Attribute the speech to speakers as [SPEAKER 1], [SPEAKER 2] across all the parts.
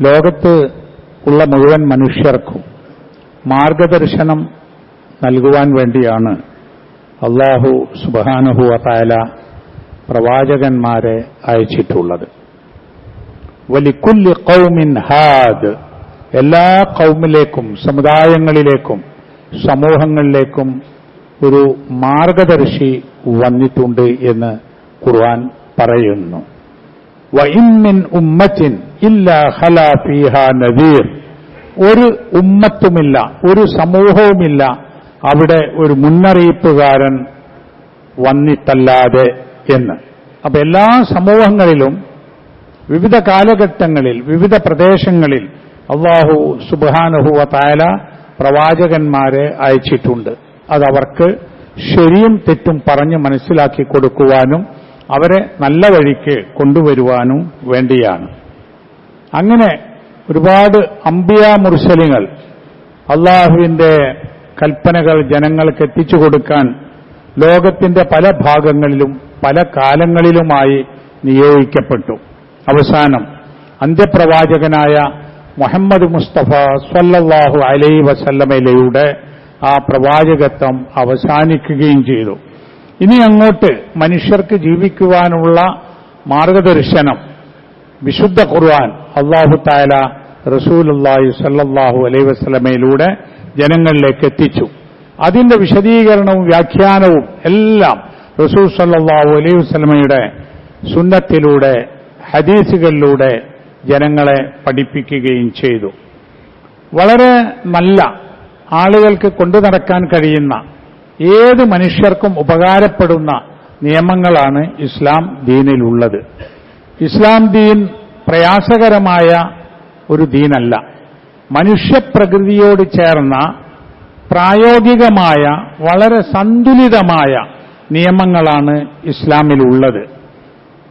[SPEAKER 1] ലോകത്ത് ഉള്ള മുഴുവൻ മനുഷ്യർക്കും മാർഗദർശനം നൽകുവാൻ വേണ്ടിയാണ് അള്ളാഹു സുബാനുഹുവത്തായ പ്രവാചകന്മാരെ അയച്ചിട്ടുള്ളത്. വലിക്കുല്ലി കൗമിൻ ഹാദ് എല്ലാ കൗമിലേക്കും സമുദായങ്ങളിലേക്കും സമൂഹങ്ങളിലേക്കും ഒരു മാർഗദർശി വന്നിട്ടുണ്ട് എന്ന് ഖുർആൻ പറയുന്നു. വൈമിൻ ഉമ്മത്തിൻ ഇല്ല ഖല ഫീഹ നദീർ. ഒരു ഉമ്മത്തുമില്ല ഒരു സമൂഹവുമില്ല. അവിടെ ഒരു മുന്നറിയിപ്പുകാരൻ വന്നിട്ടല്ലാതെ എന്ന്. അപ്പൊ എല്ലാ സമൂഹങ്ങളിലും വിവിധ കാലഘട്ടങ്ങളിൽ വിവിധ പ്രദേശങ്ങളിൽ അള്ളാഹു സുബാനുഹുവ തായാല പ്രവാചകന്മാരെ അയച്ചിട്ടുണ്ട്. അതവർക്ക് ശരിയും തെറ്റും പറഞ്ഞ് മനസ്സിലാക്കി കൊടുക്കുവാനും അവരെ നല്ല വഴിക്ക് കൊണ്ടുവരുവാനും വേണ്ടിയാണ്. അങ്ങനെ ഒരുപാട് അമ്പിയ മുർസലിങ്ങൾ അള്ളാഹുവിന്റെ കൽപ്പനകൾ ജനങ്ങൾക്ക് എത്തിച്ചു കൊടുക്കാൻ ലോകത്തിന്റെ പല ഭാഗങ്ങളിലും പല കാലങ്ങളിലുമായി നിയോഗിക്കപ്പെട്ടു. അവസാനം അന്ത്യപ്രവാചകനായ മുഹമ്മദ് മുസ്തഫ സ്വല്ലല്ലാഹു അലൈ വസല്ലമയിലയുടെ ആ പ്രവാചകത്വം അവസാനിക്കുകയും ചെയ്തു. ഇനി അങ്ങോട്ട് മനുഷ്യർക്ക് ജീവിക്കുവാനുള്ള മാർഗദർശനം വിശുദ്ധ ഖുർആൻ അള്ളാഹു താല റസൂലുല്ലാഹി സല്ലാഹു അലൈ വസ്ലമയിലൂടെ ജനങ്ങളിലേക്ക് എത്തിച്ചു. അതിന്റെ വിശദീകരണവും വ്യാഖ്യാനവും എല്ലാം റസൂൽ സല്ലാഹു അലൈഹി വസ്ലമയുടെ സുന്നത്തിലൂടെ ഹദീസുകളിലൂടെ ജനങ്ങളെ പഠിപ്പിക്കുകയും ചെയ്തു. വളരെ നല്ല ആളുകൾക്ക് കൊണ്ടു നടക്കാൻ കഴിയുന്ന ഏത് മനുഷ്യർക്കും ഉപകാരപ്പെടുന്ന നിയമങ്ങളാണ് ഇസ്ലാം ദീനിലുള്ളത്. ഇസ്ലാം ദീൻ പ്രയാസകരമായ ഒരു ദീനല്ല. മനുഷ്യപ്രകൃതിയോട് ചേർന്ന പ്രായോഗികമായ വളരെ സന്തുലിതമായ നിയമങ്ങളാണ് ഇസ്ലാമിലുള്ളത്.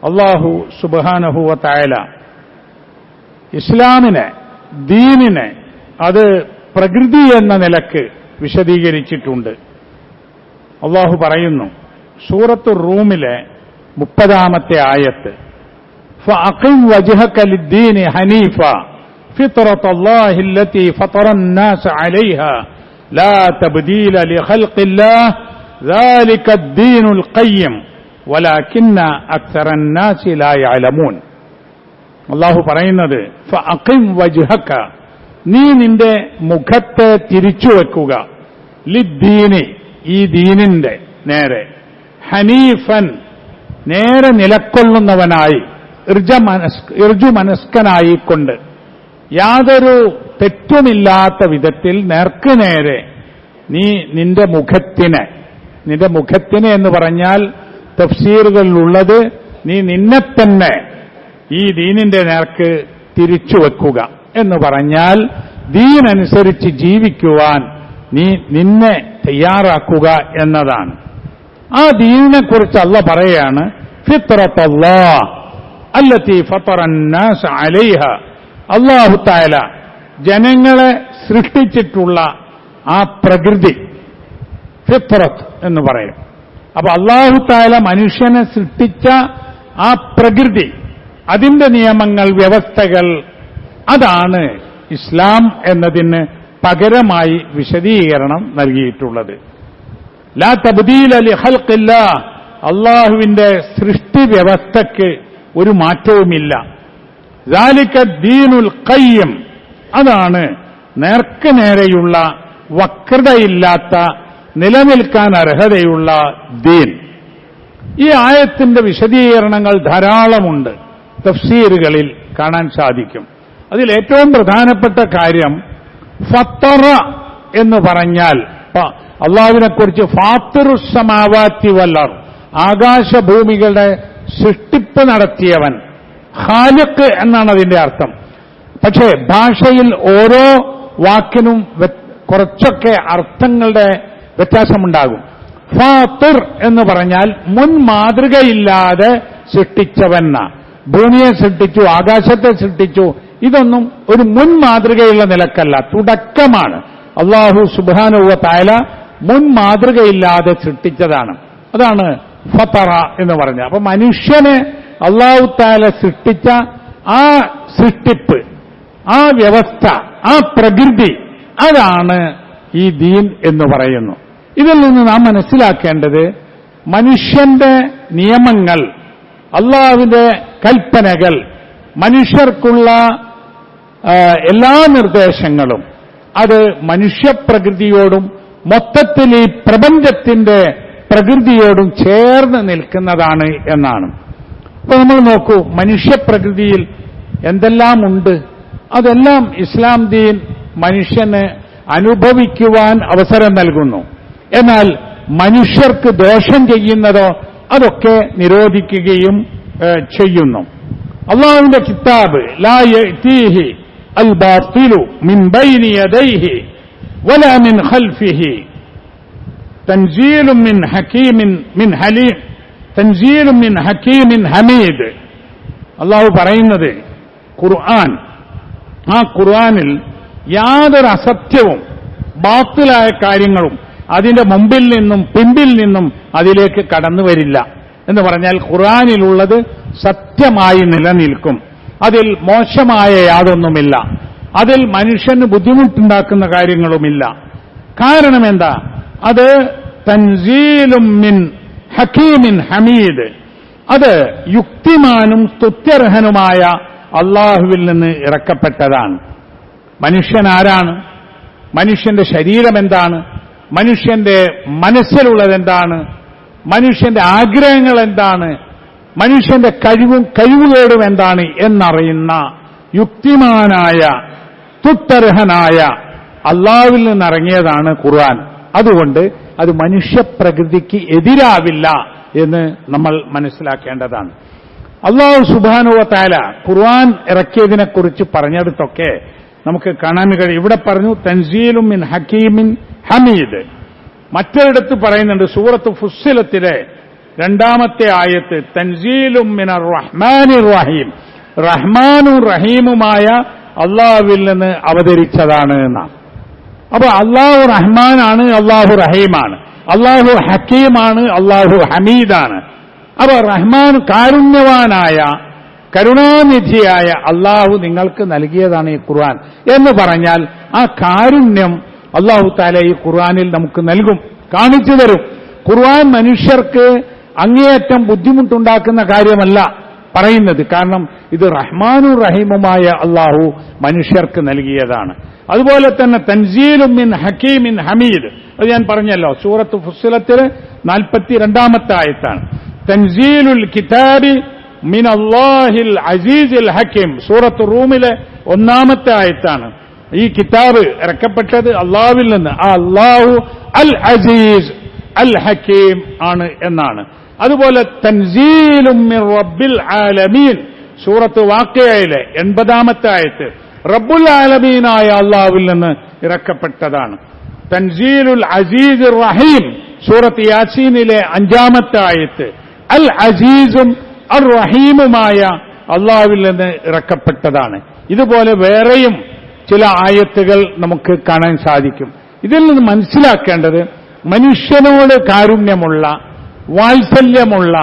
[SPEAKER 1] അള്ളാഹു സുബാനഹുവ തായല ഇസ്ലാമിനെ ദീനിനെ അത് പ്രകൃതി എന്ന നിലയ്ക്ക് വിശദീകരിച്ചിട്ടുണ്ട്. അള്ളാഹു പറയുന്നു സൂറത്തു റൂമിലെ മുപ്പതാമത്തെ ആയത്ത് فأقم وجهك للدين حنيفا فطرة الله التي فطر الناس عليها لا تبديل لخلق الله ذلك الدين القيم ولكن أكثر الناس لا يعلمون അള്ളാഹു പറയുന്നത് ഫഅഖിം വജ്ഹക നീ നിന്റെ മുഖത്തെ തിരിച്ചു വെക്കുക ലിദ്ദീനി ഈ ദീനിന്റെ നേരെ ഹനീഫൻ നേരെ നിലക്കൊള്ളുന്നവനായി ഇർജു മനസ്കനായിക്കൊണ്ട് യാതൊരു തെറ്റുമില്ലാത്ത വിധത്തിൽ നേർക്ക് നേരെ നീ നിന്റെ മുഖത്തിനെ നിന്റെ മുഖത്തിനെ എന്ന് പറഞ്ഞാൽ തഫ്സീറുകളിലുള്ളത് നീ നിന്നെ തന്നെ ഈ ദീനിന്റെ നേർക്ക് തിരിച്ചു വെക്കുക എന്ന് പറഞ്ഞാൽ ദീനനുസരിച്ച് ജീവിക്കുവാൻ നീ നിന്നെ തയ്യാറാക്കുക എന്നതാണ്. ആ ദീനിനെക്കുറിച്ച് അല്ല പറയാണ് ഫിത്രത്തല്ലാ അല്ലത്തി ഫത്തറന്നാസ് അലൈഹ. അള്ളാഹു താല ജനങ്ങളെ സൃഷ്ടിച്ചിട്ടുള്ള ആ പ്രകൃതി ഫിത്രത്ത് എന്ന് പറയും. അപ്പൊ അള്ളാഹു താല മനുഷ്യനെ സൃഷ്ടിച്ച ആ പ്രകൃതി അതിന്റെ നിയമങ്ങൾ വ്യവസ്ഥകൾ അതാണ് ഇസ്ലാം എന്നതിന് പകരമായി വിശദീകരണം നൽകിയിട്ടുള്ളത്. ലാ തബ്ദീൽ അലി ഹൽക്കില്ല അള്ളാഹുവിന്റെ സൃഷ്ടി വ്യവസ്ഥയ്ക്ക് ഒരു മാറ്റവുമില്ല. ദാലിക്ക ദീനുൽ കയ്യം അതാണ് നേർക്ക് നേരെയുള്ള വക്രതയില്ലാത്ത നിലനിൽക്കാൻ അർഹതയുള്ള ദീൻ. ഈ ആയത്തിന്റെ വിശദീകരണങ്ങൾ ധാരാളമുണ്ട്. തഫ്സീറുകളിൽ കാണാൻ സാധിക്കും. അതിൽ ഏറ്റവും പ്രധാനപ്പെട്ട കാര്യം ഫത്തറ എന്ന് പറഞ്ഞാൽ അള്ളാവിനെക്കുറിച്ച് കുറിച്ച് ഫാത്തിറുസമാവാത്തി വല്ലർ ആകാശഭൂമികളുടെ സൃഷ്ടിപ്പ് നടത്തിയവൻ. ഖാലിഖ് എന്നാണ് അതിന്റെ അർത്ഥം. പക്ഷേ ഭാഷയിൽ ഓരോ വാക്കിനും കുറച്ചൊക്കെ അർത്ഥങ്ങളുടെ വ്യത്യാസമുണ്ടാകും. ഫാത്തുർ എന്ന് പറഞ്ഞാൽ മുൻ മാതൃകയില്ലാതെ സൃഷ്ടിച്ചവന്ന ഭൂമിയെ സൃഷ്ടിച്ചു ആകാശത്തെ സൃഷ്ടിച്ചു. ഇതൊന്നും ഒരു മുൻ മാതൃകയുള്ള നിലക്കല്ല. തുടക്കമാണ്. അള്ളാഹു സുബാനുവ തായ മുൻ മാതൃകയില്ലാതെ സൃഷ്ടിച്ചതാണ്. അതാണ് ഫത്തറ എന്ന് പറഞ്ഞ. അപ്പൊ മനുഷ്യനെ അള്ളാഹു താല സൃഷ്ടിച്ച ആ സൃഷ്ടിപ്പ് ആ വ്യവസ്ഥ ആ പ്രകൃതി അതാണ് ഈ ദീൻ എന്ന് പറയുന്നു. ഇതിൽ നിന്ന് നാം മനസ്സിലാക്കേണ്ടത് മനുഷ്യന്റെ നിയമങ്ങൾ അള്ളാഹുവിന്റെ കൽപ്പനകൾ മനുഷ്യർക്കുള്ള എല്ലാ നിർദ്ദേശങ്ങളും അത് മനുഷ്യപ്രകൃതിയോടും മൊത്തത്തിൽ ഈ പ്രപഞ്ചത്തിന്റെ പ്രകൃതിയോടും ചേർന്ന് നിൽക്കുന്നതാണ് എന്നാണ്. അപ്പൊ നമ്മൾ നോക്കൂ മനുഷ്യപ്രകൃതിയിൽ എന്തെല്ലാം ഉണ്ട് അതെല്ലാം ഇസ്ലാം ദീൻ മനുഷ്യന് അനുഭവിക്കുവാൻ അവസരം നൽകുന്നു. എന്നാൽ മനുഷ്യർക്ക് ദോഷം ചെയ്യുന്നതോ അതൊക്കെ നിരോധിക്കുകയും ചെയ്യുന്നു. അള്ളാഹുവിന്റെ കിതാബ് ലാ അൽ ബാത്തിലു മിൻ ബൈനി യദൈഹി വലാ മിൻ ഖൽഫിഹി. തൻസീലും മിൻ ഹക്കീമിൻ മിൻ ഹലീം. തൻസീലും മിൻ ഹക്കീമിൻ ഹമീദ്. അള്ളാഹു പറയുന്നത് ഖുർആൻ. ആ ഖുർആനിൽ യാതൊരു അസത്യവും ബാത്തിലായ കാര്യങ്ങളും അതിന്റെ മുമ്പിൽ നിന്നും പിമ്പിൽ നിന്നും അതിലേക്ക് കടന്നു വരില്ല. എന്ന് പറഞ്ഞാൽ ഖുർആനിലുള്ളത് സത്യമായി നിലനിൽക്കും. അതിൽ മോശമായ യാതൊന്നുമില്ല. അതിൽ മനുഷ്യന് ബുദ്ധിമുട്ടുണ്ടാക്കുന്ന കാര്യങ്ങളുമില്ല. കാരണം എന്താ? അത് തൻസീലും മിൻ ഹക്കീമിൻ ഹമീദ്. അത് യുക്തിമാനും സ്തുത്യർഹനുമായ അള്ളാഹുവിൽ നിന്ന് ഇറക്കപ്പെട്ടതാണ്. മനുഷ്യൻ ആരാണ്? മനുഷ്യന്റെ ശരീരം എന്താണ്? മനുഷ്യന്റെ മനസ്സിലുള്ളതെന്താണ് മനുഷ്യന്റെ ആഗ്രഹങ്ങൾ എന്താണ്? മനുഷ്യന്റെ കഴിവും കഴിവുകേടും എന്താണ്? എന്നറിയുന്ന യുക്തിമാനായ തുത്തർഹനായ അള്ളാവിൽ നിന്നിറങ്ങിയതാണ് ഖുർആൻ. അതുകൊണ്ട് അത് മനുഷ്യപ്രകൃതിക്ക് എതിരാവില്ല എന്ന് നമ്മൾ മനസ്സിലാക്കേണ്ടതാണ്. അള്ളാഹു സുബാനുവത്താല ഖുർആൻ ഇറക്കിയതിനെക്കുറിച്ച് പറഞ്ഞെടുത്തൊക്കെ നമുക്ക് കാണാൻ കഴിയും. ഇവിടെ പറഞ്ഞു തൻസീലും മിൻ ഹക്കീമിൻ ഹമീദ്. മറ്റൊരിടത്ത് പറയുന്നുണ്ട് സൂറത്ത് ഫുസ്സിലത്തിലെ രണ്ടാമത്തെ ആയത്ത് തൻസീലും മിൻ റഹ്മാനി റഹീം. റഹ്മാനും റഹീമുമായ അള്ളാഹുവിൽ നിന്ന് അവതരിച്ചതാണ് എന്നാണ്. അപ്പൊ അള്ളാഹു റഹ്മാനാണ് അള്ളാഹു റഹീമാണ്. അള്ളാഹു ഹക്കീമാണ് അള്ളാഹു ഹമീദാണ്. അപ്പൊ റഹ്മാൻ കാരുണ്യവാനായ കരുണാനിധിയായ അള്ളാഹു നിങ്ങൾക്ക് നൽകിയതാണ് ഈ ഖുർആൻ. എന്ന് പറഞ്ഞാൽ ആ കാരുണ്യം അള്ളാഹു താല ഈ ഖുർആനിൽ നമുക്ക് നൽകും കാണിച്ചു തരും. ഖുർആൻ മനുഷ്യർക്ക് അങ്ങേയറ്റം ബുദ്ധിമുട്ടുണ്ടാക്കുന്ന കാര്യമല്ല. പറയുന്നത്. കാരണം ഇത് റഹ്മാനു റഹീമുമായ അള്ളാഹു മനുഷ്യർക്ക് നൽകിയതാണ്. അതുപോലെ തന്നെ തൻസീലും മിൻ ഹക്കീമിൻ ഹമീദ്. അത് ഞാൻ പറഞ്ഞല്ലോ സൂറത്ത് ഫുസിലത്തിൽ നാൽപ്പത്തിരണ്ടാമത്തെ ആയത്താണ്. തൻസീലുൽ കിതാബി മിൻ അള്ളാഹിൽ അസീസിൽ ഹക്കീം. സൂറത്ത് റൂമിലെ ഒന്നാമത്തെ ആയത്താണ്. ഈ കിതാബ് ഇറക്കപ്പെട്ടത് അള്ളാഹുവിൽ നിന്ന്. ആ അള്ളാഹു അൽ അസീസ് അൽ ഹക്കീം ആണ് എന്നാണ്. അതുപോലെ തൻസീലും റബ്ബിൽ ആലമീൻ. സൂറത്ത് വാക്കയയിലെ എൺപതാമത്തെ ആയത്ത് റബ്ബുൽ ആലമീനായ അള്ളാവിൽ നിന്ന് ഇറക്കപ്പെട്ടതാണ്. തൻസീലുൽ അസീസ് റഹീം സൂറത്ത് യാസീനിലെ അഞ്ചാമത്തെ ആയത്ത് അൽ അസീസും അൽ റഹീമുമായ അള്ളാവിൽ നിന്ന് ഇറക്കപ്പെട്ടതാണ്. ഇതുപോലെ വേറെയും ചില ആയത്തുകൾ നമുക്ക് കാണാൻ സാധിക്കും. ഇതിൽ നിന്ന് മനസ്സിലാക്കേണ്ടത് മനുഷ്യനോട് കാരുണ്യമുള്ള വാത്സല്യമുള്ള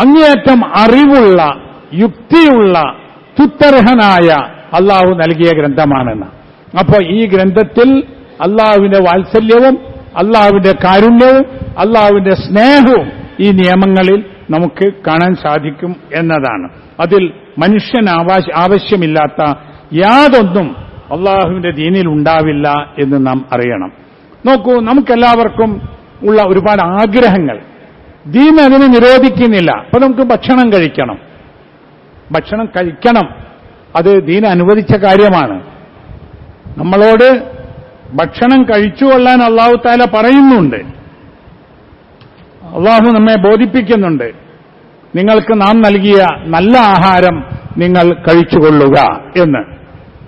[SPEAKER 1] അങ്ങേയറ്റം അറിവുള്ള യുക്തിയുള്ള തുത്തർഹനായ അള്ളാഹു നൽകിയ ഗ്രന്ഥമാണെന്ന്. അപ്പോൾ ഈ ഗ്രന്ഥത്തിൽ അള്ളാഹുവിന്റെ വാത്സല്യവും അള്ളാഹുവിന്റെ കാരുണ്യവും അള്ളാഹുവിന്റെ സ്നേഹവും ഈ നിയമങ്ങളിൽ നമുക്ക് കാണാൻ സാധിക്കും എന്നതാണ്. അതിൽ മനുഷ്യൻ ആവശ്യമില്ലാത്ത യാതൊന്നും അള്ളാഹുവിന്റെ ദീനിൽ ഉണ്ടാവില്ല എന്ന് നാം അറിയണം. നോക്കൂ നമുക്കെല്ലാവർക്കും ഉള്ള ഒരുപാട് ആഗ്രഹങ്ങൾ. ദീൻ അതിനെ നിരോധിക്കുന്നില്ല. അപ്പൊ നമുക്ക് ഭക്ഷണം കഴിക്കണം. ഭക്ഷണം കഴിക്കണം. അത് ദീൻ അനുവദിച്ച കാര്യമാണ്. നമ്മളോട് ഭക്ഷണം കഴിച്ചുകൊള്ളാൻ അള്ളാഹു താല പറയുന്നുണ്ട്. അള്ളാഹു നമ്മെ ബോധിപ്പിക്കുന്നുണ്ട്. നിങ്ങൾക്ക് നാം നൽകിയ നല്ല ആഹാരം നിങ്ങൾ കഴിച്ചുകൊള്ളുക എന്ന്.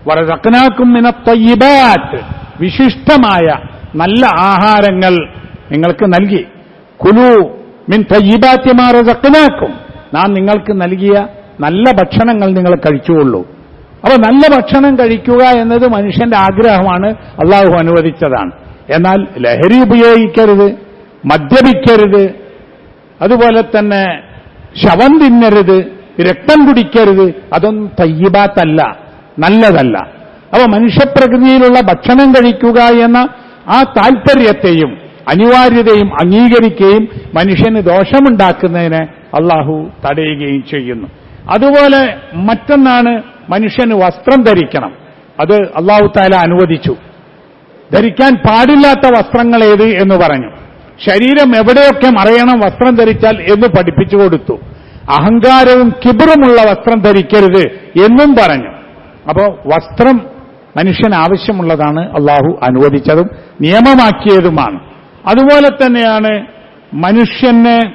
[SPEAKER 1] വറക്കനാക്കും മിന ത്വയ്യിബാത്ത് വിശിഷ്ടമായ നല്ല ആഹാരങ്ങൾ നിങ്ങൾക്ക് നൽകി. കുലു മിൻ ത്വയ്യിബാത്യമാ ചക്കനാക്കും നാം നിങ്ങൾക്ക് നൽകിയ നല്ല ഭക്ഷണങ്ങൾ നിങ്ങൾ കഴിച്ചുകൊള്ളൂ. അപ്പൊ നല്ല ഭക്ഷണം കഴിക്കുക എന്നത് മനുഷ്യന്റെ ആഗ്രഹമാണ്. അള്ളാഹു അനുവദിച്ചതാണ്. എന്നാൽ ലഹരി ഉപയോഗിക്കരുത് മദ്യപിക്കരുത് അതുപോലെ തന്നെ ശവം തിന്നരുത് രക്തം കുടിക്കരുത് അതൊന്നും തയ്യബാത്തല്ല നല്ലതല്ല. അപ്പൊ മനുഷ്യപ്രകൃതിയിലുള്ള ഭക്ഷണം കഴിക്കുക എന്ന ആ താൽപര്യത്തെയും അനിവാര്യതയും അംഗീകരിക്കുകയും മനുഷ്യന് ദോഷമുണ്ടാക്കുന്നതിന് അള്ളാഹു തടയുകയും ചെയ്യുന്നു. അതുപോലെ മറ്റൊന്നാണ് മനുഷ്യന് വസ്ത്രം ധരിക്കണം. അത് അള്ളാഹു താല അനുവദിച്ചു. ധരിക്കാൻ പാടില്ലാത്ത വസ്ത്രങ്ങൾ ഏത് എന്ന് പറഞ്ഞു. ശരീരം എവിടെയൊക്കെ മറയണം വസ്ത്രം ധരിച്ചാൽ എന്ന് പഠിപ്പിച്ചു കൊടുത്തു. അഹങ്കാരവും കിബറുമുള്ള വസ്ത്രം ധരിക്കരുത് എന്നും പറഞ്ഞു. അപ്പോ വസ്ത്രം മനുഷ്യൻ ആവശ്യമുള്ളതാണ് അള്ളാഹു അനുവദിച്ചതും നിയമമാക്കിയതുമാണ്. അതുപോലെ തന്നെയാണ് മനുഷ്യന്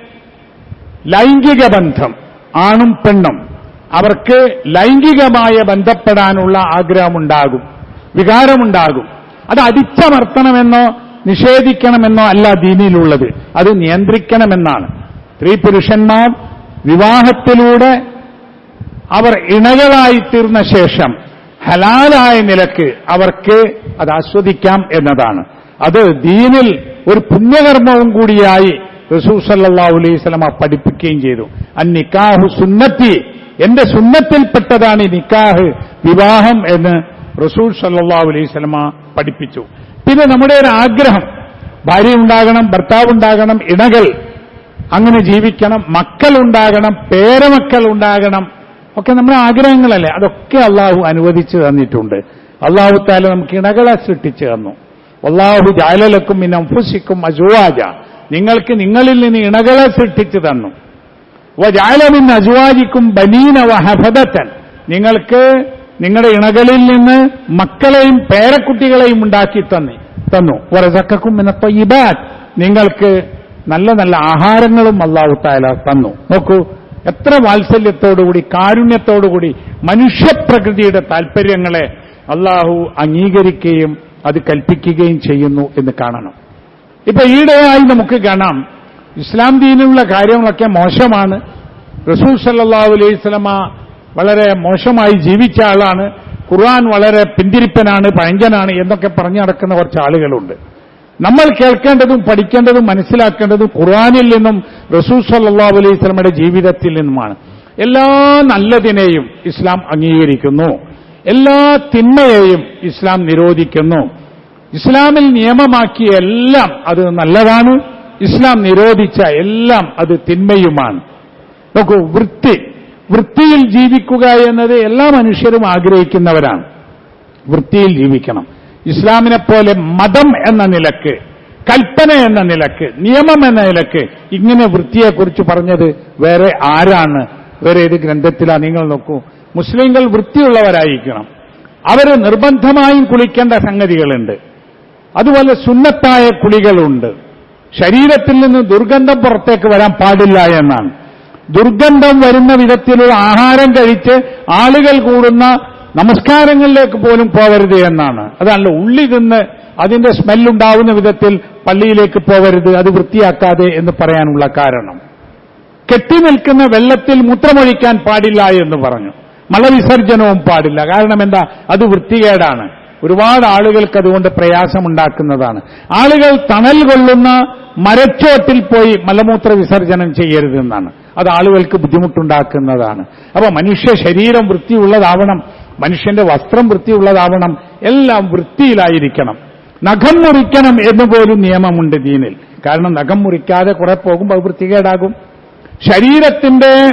[SPEAKER 1] ലൈംഗിക ബന്ധം ആണും പെണ്ണും. അവർക്ക് ലൈംഗികമായ ബന്ധപ്പെടാനുള്ള ആഗ്രഹമുണ്ടാകും വികാരമുണ്ടാകും. അത് അടിച്ചമർത്തണമെന്നോ നിഷേധിക്കണമെന്നോ അല്ല ദീനിലുള്ളത്. അത് നിയന്ത്രിക്കണമെന്നാണ്. സ്ത്രീ പുരുഷന്മാർ വിവാഹത്തിലൂടെ അവർ ഇണകളായി തീർന്ന ശേഷം ഹലാലായ നിലയ്ക്ക് അവർക്ക് അത് ആസ്വദിക്കാം എന്നതാണ്. അത് ദീനിൽ ഒരു പുണ്യകർമ്മവും കൂടിയായി റസൂൽ സല്ലല്ലാഹു അലൈഹി പഠിപ്പിക്കുകയും ചെയ്തു. അൻ നിക്കാഹു സുന്നത്തി. എന്റെ സുന്നത്തിൽപ്പെട്ടതാണ് നിക്കാഹ് വിവാഹം എന്ന് റസൂൽ സല്ലാ അലൈസ്ലമ പഠിപ്പിച്ചു. പിന്നെ നമ്മുടെ ഒരു ആഗ്രഹം ഭാര്യ ഉണ്ടാകണം ഭർത്താവ് ഉണ്ടാകണം ഇണകൾ അങ്ങനെ ജീവിക്കണം മക്കൾ ഉണ്ടാകണം പേരമക്കൾ ഉണ്ടാകണം ഒക്കെ നമ്മുടെ ആഗ്രഹങ്ങളല്ലേ? അതൊക്കെ അള്ളാഹു അനുവദിച്ചു തന്നിട്ടുണ്ട്. അള്ളാഹു താല നമുക്ക് ഇണകളെ സൃഷ്ടിച്ചു തന്നു. അള്ളാഹു ജാലലക്കും പിന്നെ അംഫുസിക്കും അജുവാജ നിങ്ങൾക്ക് നിങ്ങളിൽ നിന്ന് ഇണകളെ സൃഷ്ടിച്ചു തന്നു. ജാലമിൻ അജുവാജിക്കും ബനീന വഹഫദത്തൻ നിങ്ങൾക്ക് നിങ്ങളുടെ ഇണകളിൽ നിന്ന് മക്കളെയും പേരക്കുട്ടികളെയും ഉണ്ടാക്കി തന്നെ തന്നു. വറസക്കും എന്ന തൊയ്യബാറ്റ് നിങ്ങൾക്ക് നല്ല നല്ല ആഹാരങ്ങളും അള്ളാഹു താല തന്നു. നോക്കൂ എത്ര വാത്സല്യത്തോടുകൂടി കാരുണ്യത്തോടുകൂടി മനുഷ്യപ്രകൃതിയുടെ താൽപര്യങ്ങളെ അള്ളാഹു അംഗീകരിക്കുകയും അത് കൽപ്പിക്കുകയും ചെയ്യുന്നു എന്ന് കാണണം. ഇപ്പൊ ഈയിടെയായി നമുക്ക് കാണാം ഇസ്ലാം ദീനിലുള്ള കാര്യങ്ങളൊക്കെ മോശമാണ്. റസൂൽ സല്ലാഹു അലൈഹി സ്വലമ വളരെ മോശമായി ജീവിച്ച ആളാണ്. ഖുർആൻ വളരെ പിന്തിരിപ്പനാണ് പഴഞ്ചനാണ് എന്നൊക്കെ പറഞ്ഞു നടക്കുന്ന കുറച്ച് ആളുകളുണ്ട്. നമ്മൾ കേൾക്കേണ്ടതും പഠിക്കേണ്ടതും മനസ്സിലാക്കേണ്ടതും ഖുർആാനിൽ നിന്നും റസൂൽ സല്ലാഹു അലൈഹി സ്വലമയുടെ ജീവിതത്തിൽ നിന്നുമാണ്. എല്ലാ നല്ലതിനെയും ഇസ്ലാം അംഗീകരിക്കുന്നു. എല്ലാ തിന്മയെയും ഇസ്ലാം നിരോധിക്കുന്നു. ഇസ്ലാമിൽ നിയമമാക്കിയ എല്ലാം അത് നല്ലതാണ്. ഇസ്ലാം നിരോധിച്ച എല്ലാം അത് തിന്മയുമാണ്. നോക്കൂ വൃത്തി. വൃത്തിയിൽ ജീവിക്കുക എന്നത് എല്ലാ മനുഷ്യരും ആഗ്രഹിക്കുന്നവരാണ്. വൃത്തിയിൽ ജീവിക്കണം. ഇസ്ലാമിനെ പോലെ മതം എന്ന നിലയ്ക്ക് കൽപ്പന എന്ന നിലയ്ക്ക് നിയമം എന്ന നിലയ്ക്ക് ഇങ്ങനെ വൃത്തിയെക്കുറിച്ച് പറഞ്ഞത് വേറെ ആരാണ്? വേറെ ഏത് ഗ്രന്ഥത്തിലാണ് നിങ്ങൾ നോക്കൂ. മുസ്ലിങ്ങൾ വൃത്തിയുള്ളവരായിരിക്കണം. അവർ നിർബന്ധമായും കുളിക്കേണ്ട സംഗതികളുണ്ട്. അതുപോലെ സുന്നത്തായ കുളികളുണ്ട്. ശരീരത്തിൽ നിന്ന് ദുർഗന്ധം പുറത്തേക്ക് വരാൻ പാടില്ല എന്നാണ്. ദുർഗന്ധം വരുന്ന വിധത്തിലുള്ള ആഹാരം കഴിച്ച് ആളുകൾ കൂടുന്ന നമസ്കാരങ്ങളിലേക്ക് പോലും പോകരുത് എന്നാണ്. അതല്ല ഉള്ളി തിന്ന് അതിന്റെ സ്മെല്ലുണ്ടാവുന്ന വിധത്തിൽ പള്ളിയിലേക്ക് പോവരുത് അത് വൃത്തിയാക്കാതെ എന്ന് പറയാനുള്ള കാരണം. കെട്ടി നിൽക്കുന്ന വെള്ളത്തിൽ മൂത്രമൊഴിക്കാൻ പാടില്ല എന്ന് പറഞ്ഞു. മലവിസർജനവും പാടില്ല. കാരണം എന്താ? അത് വൃത്തികേടാണ്. ഒരുപാട് ആളുകൾക്ക് അതുകൊണ്ട് പ്രയാസമുണ്ടാക്കുന്നതാണ്. ആളുകൾ തണൽ കൊള്ളുന്ന മരച്ചോട്ടിൽ പോയി മലമൂത്ര വിസർജനം ചെയ്യരുതെന്നാണ് അത് ആളുകൾക്ക് ബുദ്ധിമുട്ടുണ്ടാക്കുന്നതാണ്. അപ്പൊ മനുഷ്യ ശരീരം വൃത്തിയുള്ളതാവണം മനുഷ്യന്റെ വസ്ത്രം വൃത്തിയുള്ളതാവണം എല്ലാം വൃത്തിയിലായിരിക്കണം. നഖം മുറിക്കണം എന്ന് പോലും നിയമമുണ്ട് ദീനിൽ. കാരണം നഖം മുറിക്കാതെ കുറെ പോകുമ്പോൾ അത് വൃത്തികേടാകും. ശരീരത്തിന്റെ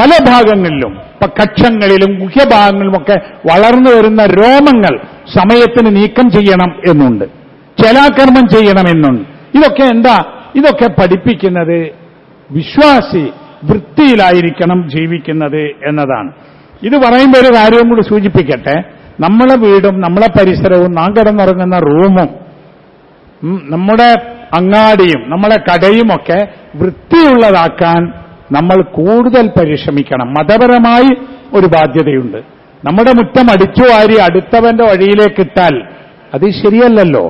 [SPEAKER 1] പല ഭാഗങ്ങളിലും ഇപ്പൊ കക്ഷങ്ങളിലും ഗുഹ്യഭാഗങ്ങളിലുമൊക്കെ വളർന്നു വരുന്ന രോമങ്ങൾ സമയത്തിന് നീക്കം ചെയ്യണം എന്നുണ്ട്. ചലാക്രമം ചെയ്യണം എന്നുണ്ട്. ഇതൊക്കെ എന്താ? ഇതൊക്കെ പഠിപ്പിക്കുന്നത് വിശ്വാസി വൃത്തിയിലായിരിക്കണം ജീവിക്കുന്നത് എന്നതാണ്. ഇത് പറയുമ്പോൾ ഒരു കാര്യവും കൂടി സൂചിപ്പിക്കട്ടെ. നമ്മളെ വീടും നമ്മളെ പരിസരവും നാം കിടന്നുറങ്ങുന്ന റൂമും നമ്മുടെ അങ്ങാടിയും നമ്മളെ കടയുമൊക്കെ വൃത്തിയുള്ളതാക്കാൻ നമ്മൾ കൂടുതൽ പരിശ്രമിക്കണം. മതപരമായി ഒരു ബാധ്യതയുണ്ട്. നമ്മുടെ മുറ്റം അടിച്ചു വാരി അടുത്തവന്റെ വഴിയിലേക്ക് ഇട്ടാൽ അത് ശരിയല്ലല്ലോ.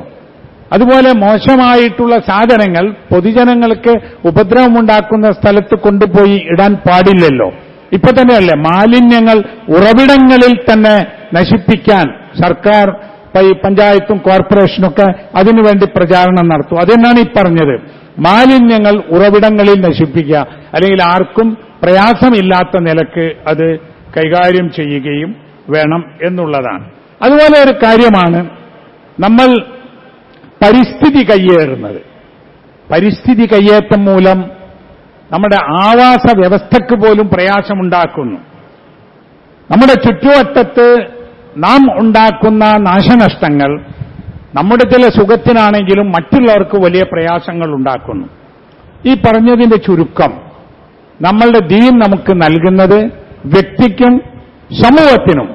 [SPEAKER 1] അതുപോലെ മോശമായിട്ടുള്ള സാധനങ്ങൾ പൊതുജനങ്ങൾക്ക് ഉപദ്രവമുണ്ടാക്കുന്ന സ്ഥലത്ത് കൊണ്ടുപോയി ഇടാൻ പാടില്ലല്ലോ. ഇപ്പൊ തന്നെയല്ലേ മാലിന്യങ്ങൾ ഉറവിടങ്ങളിൽ തന്നെ നശിപ്പിക്കാൻ സർക്കാർ പഞ്ചായത്തും കോർപ്പറേഷനൊക്കെ അതിനുവേണ്ടി പ്രചാരണം നടത്തും. അതെന്നാണ് ഈ പറഞ്ഞത്? മാലിന്യങ്ങൾ ഉറവിടങ്ങളിൽ നശിപ്പിക്കുക അല്ലെങ്കിൽ ആർക്കും പ്രയാസമില്ലാത്ത നിലയ്ക്ക് അത് കൈകാര്യം ചെയ്യുകയും വേണം എന്നുള്ളതാണ്. അതുപോലെ ഒരു കാര്യമാണ് നമ്മൾ പരിസ്ഥിതി കയ്യേറുന്നത്. പരിസ്ഥിതി കയ്യേറ്റം മൂലം നമ്മുടെ ആവാസ വ്യവസ്ഥയ്ക്ക് പോലും പ്രയാസമുണ്ടാക്കുന്നു. നമ്മുടെ ചുറ്റുവട്ടത്ത് നാം ഉണ്ടാക്കുന്ന നാശനഷ്ടങ്ങൾ നമ്മുടെ ചില സുഖത്തിനാണെങ്കിലും മറ്റുള്ളവർക്ക് വലിയ പ്രയാസങ്ങൾ ഉണ്ടാക്കുന്നു. ഈ പറഞ്ഞതിന്റെ ചുരുക്കം നമ്മളുടെ ദീൻ നമുക്ക് നൽകുന്നത് വ്യക്തിക്കും സമൂഹത്തിനും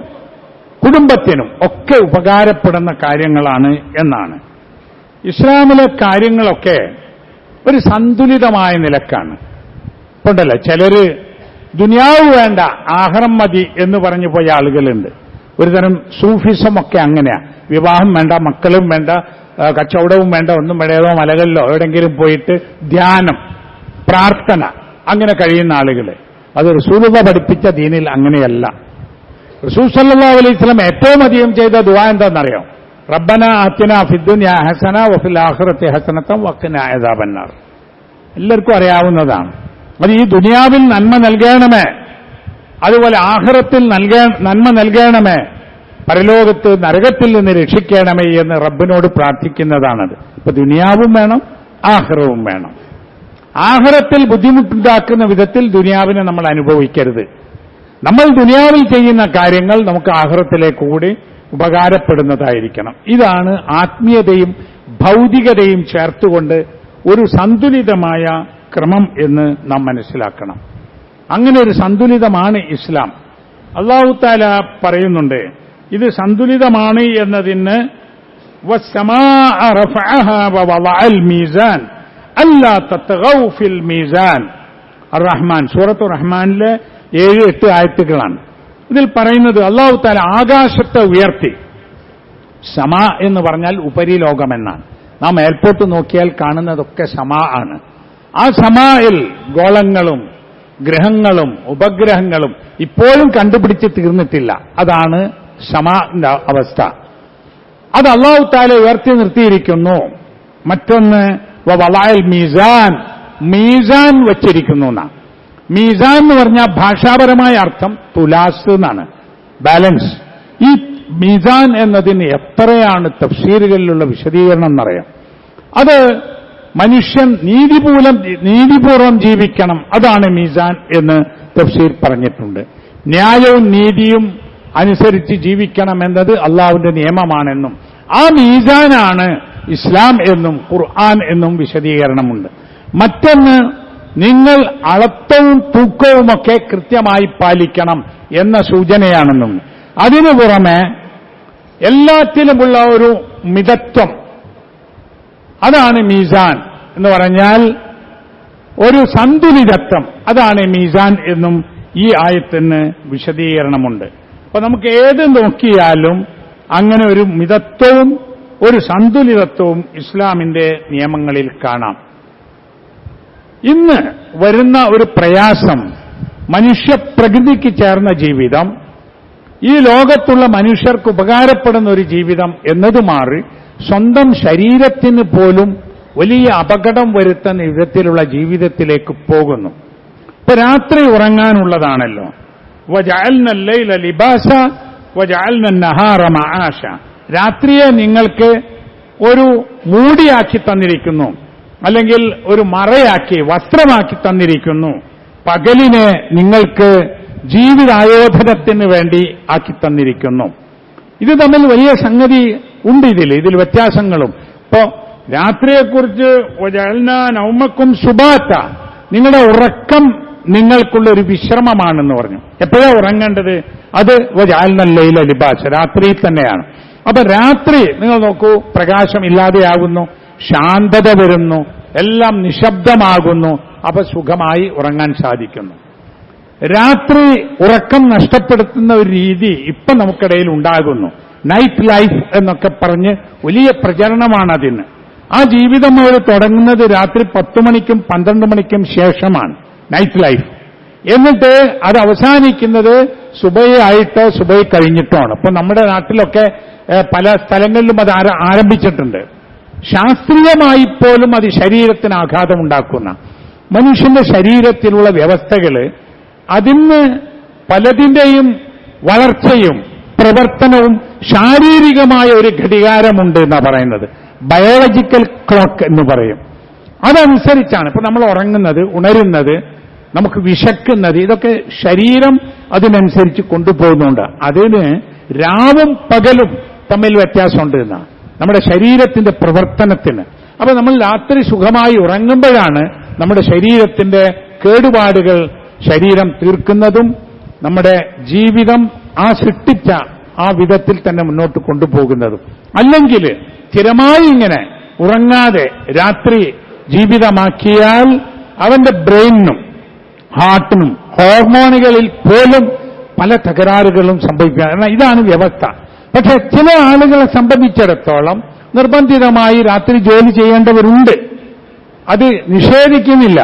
[SPEAKER 1] കുടുംബത്തിനും ഒക്കെ ഉപകാരപ്പെടുന്ന കാര്യങ്ങളാണ് എന്നാണ്. ഇസ്ലാമിലെ കാര്യങ്ങളൊക്കെ ഒരു സന്തുലിതമായ നിലക്കാണ്. ഉണ്ടല്ലോ? ചിലര് ദുനിയാവ് വേണ്ട ആഹ്റം മതി എന്ന് പറഞ്ഞു പോയ ആളുകളുണ്ട്. ഒരുതരം സൂഫിസം ഒക്കെ അങ്ങനെയാ. വിവാഹം വേണ്ട മക്കളും വേണ്ട കച്ചവടവും വേണ്ട ഒന്നും വേണ്ട ഏതോ മലകളിലോ എവിടെങ്കിലും പോയിട്ട് ധ്യാനം പ്രാർത്ഥന അങ്ങനെ കഴിയുന്ന ആളുകൾ അത് റസൂലത പഠിപ്പിച്ച ദീനിൽ അങ്ങനെയല്ല. റസൂൽ സല്ലാ അലൈഹി സ്വലം ഏറ്റവും അധികം ചെയ്ത ദുവാ എന്താണെന്നറിയോ റബ്ബന അത്തിന ഫിദ്ദുനിയ ഹസന വഫിൽ ആഖിറത്തി ഹസനത്തം വക്കിന അദാബന്നാർ. എല്ലാവർക്കും അറിയാവുന്നതാണ്. അത് ഈ ദുനിയാവിൽ നന്മ നൽകണമേ. അതുപോലെ ആഹ്റത്തിൽ നന്മ നൽകണമേ. പരലോകത്ത് നരകത്തിൽ നിന്ന് രക്ഷിക്കണമേ എന്ന് റബ്ബിനോട് പ്രാർത്ഥിക്കുന്നതാണത്. ഇപ്പൊ ദുനിയാവും വേണം ആഹ്റവും വേണം. ആഹ്റത്തിൽ ബുദ്ധിമുട്ടുണ്ടാക്കുന്ന വിധത്തിൽ ദുനിയാവിനെ നമ്മൾ അനുഭവിക്കരുത്. നമ്മൾ ദുനിയാവിൽ ചെയ്യുന്ന കാര്യങ്ങൾ നമുക്ക് ആഹ്റത്തിലേക്ക് കൂടി ഉപകാരപ്പെടുന്നതായിരിക്കണം. ഇതാണ് ആത്മീയതയും ഭൗതികതയും ചേർത്തുകൊണ്ട് ഒരു സന്തുലിതമായ ക്രമം എന്ന് നാം മനസ്സിലാക്കണം. അങ്ങനെ ഒരു സന്തുലിതമാണ് ഇസ്ലാം. അള്ളാഹുത്താല പറയുന്നുണ്ട് ഇത് സന്തുലിതമാണ് എന്നതിന് റഹ്മാൻ സൂറത്തു റഹ്മാനിലെ ഏഴ് എട്ട് ആയത്തുകളാണ്. ഇതിൽ പറയുന്നത് അള്ളാഹു താല ആകാശത്തെ ഉയർത്തി. സമ എന്ന് പറഞ്ഞാൽ ഉപരിലോകം ലോകമെന്നാണ് നാം എയർപോർട്ട് നോക്കിയാൽ കാണുന്നതൊക്കെ സമ ആണ്. ആ സമായിൽ ഗോളങ്ങളും ഗ്രഹങ്ങളും ഉപഗ്രഹങ്ങളും ഇപ്പോഴും കണ്ടുപിടിച്ച് തീർന്നിട്ടില്ല. അതാണ് ക്ഷമാന്റെ അവസ്ഥ. അത് അള്ളാഹു താല ഉയർത്തി നിർത്തിയിരിക്കുന്നു. മറ്റൊന്ന് വളായൽ മീസാൻ. മീസാൻ വച്ചിരിക്കുന്നു എന്നാണ് മീസാൻ എന്ന് പറഞ്ഞാൽ ഭാഷാപരമായ അർത്ഥം തുലാസ് എന്നാണ് ബാലൻസ്. ഈ മീസാൻ എന്നതിന് എത്രയാണ് തഫ്സീലുകളിലുള്ള വിശദീകരണം എന്നറിയാം. അത് മനുഷ്യൻ നീതിപൂലം നീതിപൂർവം ജീവിക്കണം. അതാണ് മീസാൻ എന്ന് തഫ്സീർ പറഞ്ഞിട്ടുണ്ട്. ന്യായവും നീതിയും അനുസരിച്ച് ജീവിക്കണം എന്നത് അള്ളാഹുവിന്റെ നിയമമാണെന്നും ആ മീസാനാണ് ഇസ്ലാം എന്നും ഖുർആൻ എന്നും വിശദീകരണമുണ്ട്. മറ്റൊന്ന് നിങ്ങൾ അളത്തവും തൂക്കവുമൊക്കെ കൃത്യമായി പാലിക്കണം എന്ന സൂചനയാണെന്നും അതിനു പുറമെ എല്ലാത്തിലുമുള്ള ഒരു മിതത്വം അതാണ് മീസാൻ. എന്ന് പറഞ്ഞാൽ ഒരു സന്തുലിതത്വം അതാണ് മീസാൻ എന്നും ഈ ആയത്തിന് വിശദീകരണമുണ്ട്. അപ്പൊ നമുക്ക് ഏത് നോക്കിയാലും അങ്ങനെ ഒരു മിതത്വവും ഒരു സന്തുലിതത്വവും ഇസ്ലാമിന്റെ നിയമങ്ങളിൽ കാണാം. ഇന്ന് വരുന്ന ഒരു പ്രയാസം മനുഷ്യപ്രകൃതിക്ക് ചേർന്ന ജീവിതം ഈ ലോകത്തുള്ള മനുഷ്യർക്ക് ഉപകാരപ്പെടുന്ന ഒരു ജീവിതം എന്നത് മാറി സ്വന്തം ശരീരത്തിന് പോലും വലിയ അപകടം വരുത്തുന്ന വിധത്തിലുള്ള ജീവിതത്തിലേക്ക് പോകുന്നു. ഇപ്പൊ രാത്രി ഉറങ്ങാനുള്ളതാണല്ലോ. ലിബാസ മആശ. രാത്രിയെ നിങ്ങൾക്ക് ഒരു മൂടിയാക്കി തന്നിരിക്കുന്നു. അല്ലെങ്കിൽ ഒരു മറയാക്കി വസ്ത്രമാക്കി തന്നിരിക്കുന്നു. പകലിനെ നിങ്ങൾക്ക് ജീവിതായോധനത്തിന് വേണ്ടി ആക്കി തന്നിരിക്കുന്നു. ഇത് തമ്മിൽ വലിയ സംഗതി ഉണ്ട് ഇതിൽ ഇതിൽ വ്യത്യാസങ്ങളും. ഇപ്പോ രാത്രിയെക്കുറിച്ച് നൗമക്കും സുബാത്ത നിങ്ങളുടെ ഉറക്കം നിങ്ങൾക്കുള്ള ഒരു വിശ്രമമാണെന്ന് പറഞ്ഞു. എപ്പോഴാ ഉറങ്ങേണ്ടത്? അത് വജാൽനല്ലയിലെ ലിബാസ് രാത്രിയിൽ തന്നെയാണ്. അപ്പൊ രാത്രി നിങ്ങൾ നോക്കൂ പ്രകാശം ഇല്ലാതെയാകുന്നു ശാന്തത വരുന്നു എല്ലാം നിശബ്ദമാകുന്നു അപ്പൊ സുഖമായി ഉറങ്ങാൻ സാധിക്കുന്നു. രാത്രി ഉറക്കം നഷ്ടപ്പെടുത്തുന്ന ഒരു രീതി ഇപ്പൊ നമുക്കിടയിൽ ഉണ്ടാകുന്നു. നൈറ്റ് ലൈഫ് എന്നൊക്കെ പറഞ്ഞ് വലിയ പ്രചരണമാണ് അതിന് ആ ജീവിതം അവർ തുടങ്ങുന്നത് രാത്രി പത്ത് മണിക്കും പന്ത്രണ്ട് മണിക്കും ശേഷമാണ്. നൈറ്റ് ലൈഫ് എന്നിട്ട് അത് അവസാനിക്കുന്നത് സുബയായിട്ടോ സുബൈ കഴിഞ്ഞിട്ടോ ആണ് അപ്പൊ നമ്മുടെ നാട്ടിലൊക്കെ പല സ്ഥലങ്ങളിലും അത് ആരംഭിച്ചിട്ടുണ്ട്. ശാസ്ത്രീയമായി പോലും അത് ശരീരത്തിന് ആഘാതമുണ്ടാക്കുന്ന മനുഷ്യന്റെ ശരീരത്തിലുള്ള വ്യവസ്ഥകൾ അതിന് പലതിന്റെയും വളർച്ചയും പ്രവർത്തനവും ശാരീരികമായ ഒരു ഘടികാരമുണ്ട് എന്നാണ് പറയുന്നത്. ബയോളജിക്കൽ ക്ലോക്ക് എന്ന് പറയും. അതനുസരിച്ചാണ്. ഇപ്പൊ നമ്മൾ ഉറങ്ങുന്നത് ഉണരുന്നത് നമുക്ക് വിശക്കുന്നത് ഇതൊക്കെ ശരീരം അതിനനുസരിച്ച് കൊണ്ടുപോകുന്നുണ്ട്. അതിന് രാവും പകലും തമ്മിൽ വ്യത്യാസമുണ്ട് എന്നാണ്. നമ്മുടെ ശരീരത്തിന്റെ പ്രവർത്തനത്തിന്. അപ്പൊ നമ്മൾ രാത്രി സുഖമായി ഉറങ്ങുമ്പോഴാണ് നമ്മുടെ ശരീരത്തിന്റെ കേടുപാടുകൾ ശരീരം തീർക്കുന്നതും നമ്മുടെ ജീവിതം ആ സൃഷ്ടിച്ച ആ വിധത്തിൽ തന്നെ മുന്നോട്ട് കൊണ്ടുപോകുന്നത്. അല്ലെങ്കിൽ സ്ഥിരമായി ഇങ്ങനെ ഉറങ്ങാതെ രാത്രി ജീവിതമാക്കിയാൽ അവന്റെ ബ്രെയിനിനും ഹാർട്ടിനും ഹോർമോണുകളിൽ പോലും പല തകരാറുകളും സംഭവിക്കുക ഇതാണ് വ്യവസ്ഥ. പക്ഷെ ചില ആളുകളെ സംബന്ധിച്ചിടത്തോളം നിർബന്ധിതമായി രാത്രി ജോലി ചെയ്യേണ്ടവരുണ്ട്. അത് നിഷേധിക്കുന്നില്ല.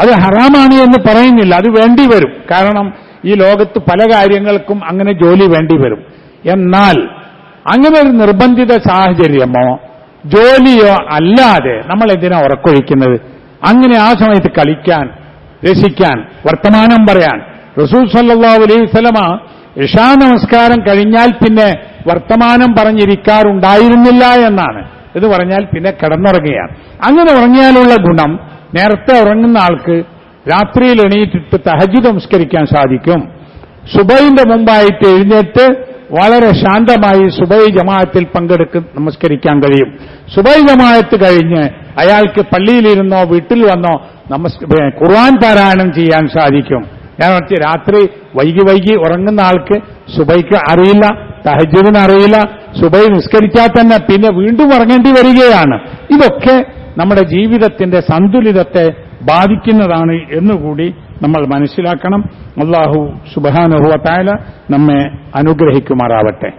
[SPEAKER 1] അത് ഹറാമാണ് എന്ന് പറയുന്നില്ല. അത് വേണ്ടി വരും. കാരണം ഈ ലോകത്ത് പല കാര്യങ്ങൾക്കും അങ്ങനെ ജോലി വേണ്ടി വരും. എന്നാൽ അങ്ങനെ ഒരു നിർബന്ധിത സാഹചര്യമോ ജോലിയോ അല്ലാതെ നമ്മൾ എന്തിനാ ഉറക്കൊഴിക്കുന്നത്? അങ്ങനെ ആ സമയത്ത് കളിക്കാൻ രസിക്കാൻ വർത്തമാനം പറയാൻ. റസൂൽ സല്ലല്ലാഹു അലൈഹി സ്വലമ ഇഷാ നമസ്കാരം കഴിഞ്ഞാൽ പിന്നെ വർത്തമാനം പറഞ്ഞിരിക്കാറുണ്ടായിരുന്നില്ല എന്നാണ്. ഇത് പറഞ്ഞാൽ പിന്നെ കിടന്നുറങ്ങുകയാണ്. അങ്ങനെ ഉറങ്ങിയാലുള്ള ഗുണം നേരത്തെ ഉറങ്ങുന്ന ആൾക്ക് രാത്രിയിൽ എണീറ്റിട്ട് തഹജ് നമസ്കരിക്കാൻ സാധിക്കും. സുബൈന്റെ മുമ്പായിട്ട് എഴുന്നേറ്റ് വളരെ ശാന്തമായി സുബൈ ജമാഅത്തിൽ പങ്കെടുക്ക് നമസ്കരിക്കാൻ കഴിയും. സുബൈ ജമാഅത്ത് കഴിഞ്ഞ് അയാൾക്ക് പള്ളിയിലിരുന്നോ വീട്ടിൽ വന്നോ നമസ് ഖുർആൻ പാരായണം ചെയ്യാൻ സാധിക്കും. ഞാൻ രാത്രി വൈകി വൈകി ഉറങ്ങുന്ന ആൾക്ക് സുബൈക്ക് അറിയില്ല സഹജീവിന് അറിയില്ല സുബൈ നിസ്കരിച്ചാൽ തന്നെ പിന്നെ വീണ്ടും ഉറങ്ങേണ്ടി വരികയാണ്. ഇതൊക്കെ നമ്മുടെ ജീവിതത്തിന്റെ സന്തുലിതത്തെ ബാധിക്കുന്നതാണ് എന്നുകൂടി നമ്മൾ മനസ്സിലാക്കണം. അള്ളാഹു സുബാനുഭവത്തായ നമ്മെ അനുഗ്രഹിക്കുമാറാവട്ടെ.